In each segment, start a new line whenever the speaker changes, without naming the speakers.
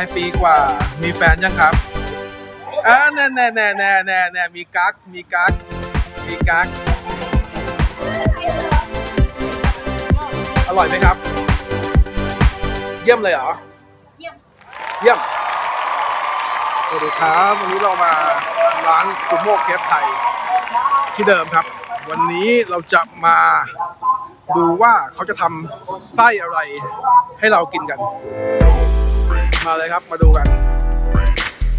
มาปีกว่า มีแฟนยังครับอ่าแน่แน่แน่แน่แน่แน่มีกั๊กมีกั๊กมีกั๊กอร่อยไหมครับ เยี่ยมเลยเหรอ
เยี่ยม
เยี่ยม สวัสดีครับ วันนี้เรามาร้านซูโม่เคฟไทยที่เดิมครับ วันนี้เราจะมาดูว่าเขาจะทำไส้อะไรให้เรากินกัน มาเลยครับ มาดูกัน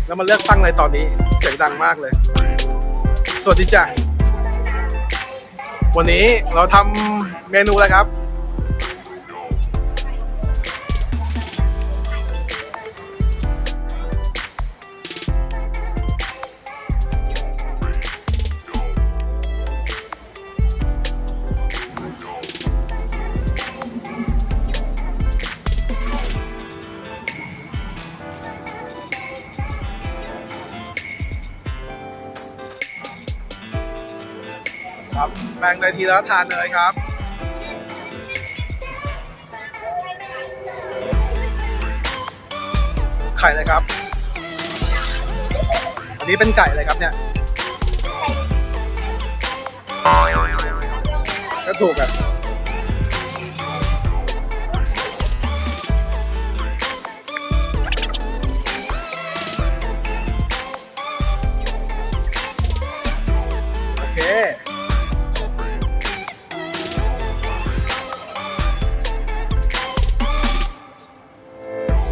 แล้วมาเลือกตั้งในตอนนี้ เสียงดังมากเลย สวัสดีจ้ะวันนี้เราทำเมนูอะไรครับ ครับแบ่งเลยทีละทานเลยครับไข่เลยครับ อันนี้เป็นไก่เลยครับเนี่ย ก็ถูกอะ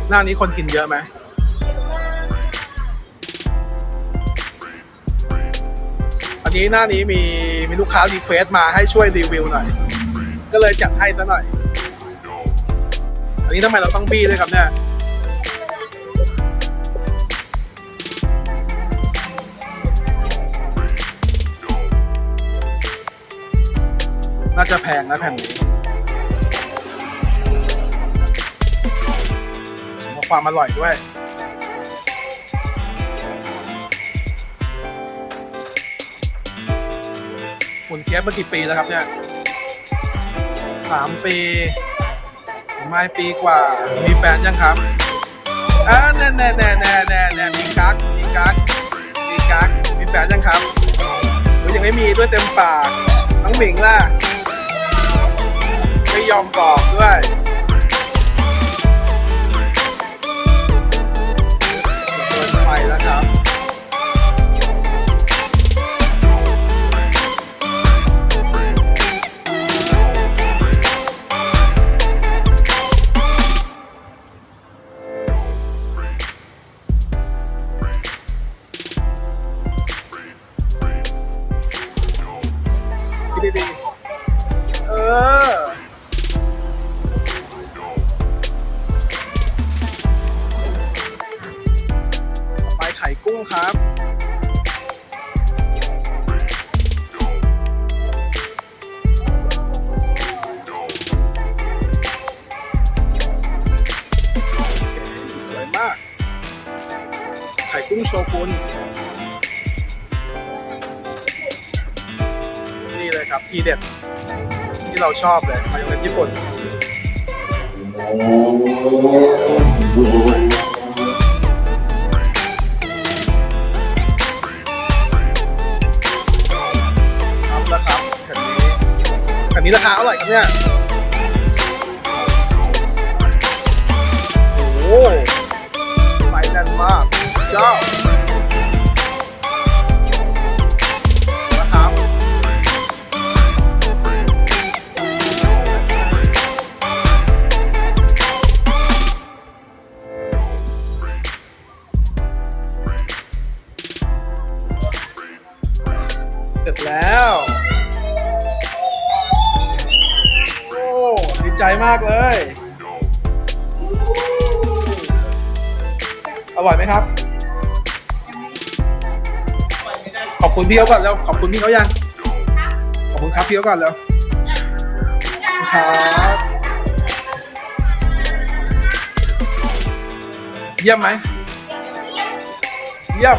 หน้านี้คนกินเยอะไหมอันนี้หน้านี้มีมีลูกค้ารีเควสมาให้ช่วยรีวิวหน่อย ก็เลยจัดให้ซะหน่อย อันนี้ทำไมเราต้องบี้ด้วยครับเนี่ยน่าจะแพงนะแผ่นนี้ ความอร่อยด้วยคุณเคียบมากี่ปีแล้วครับเนี่ยสามปีไม่ปีกว่า มีแฟนยังครับอ่าแน่แน่แน่แน่แน่แน่มีกั๊กมีกั๊กมีกั๊กมีแฟนยังครับหรือยังไม่มีด้วยเต็มปากน้องหมิงล่ะ ไม่ยอมบอกด้วย สวยมาก ไข่กุ้งโชกุนนี่เลยครับทีเด็ดที่เราชอบเลยมายองเนสญี่ปุ่นครับแล้วครับแผ่นนี้แผ่นนี้ราคาเท่าไหร่ครับเนี่ย โอ้ ร็จแล้ว โอ้ดีใจมากเลย อร่อยไหมครับ ขอบคุณพี่เขาก่อนแล้วขอบคุณพี่เขายัง ขอบคุณครับพี่เขาก่อนแล้วครับเยี่ยมไหมเยี่ยม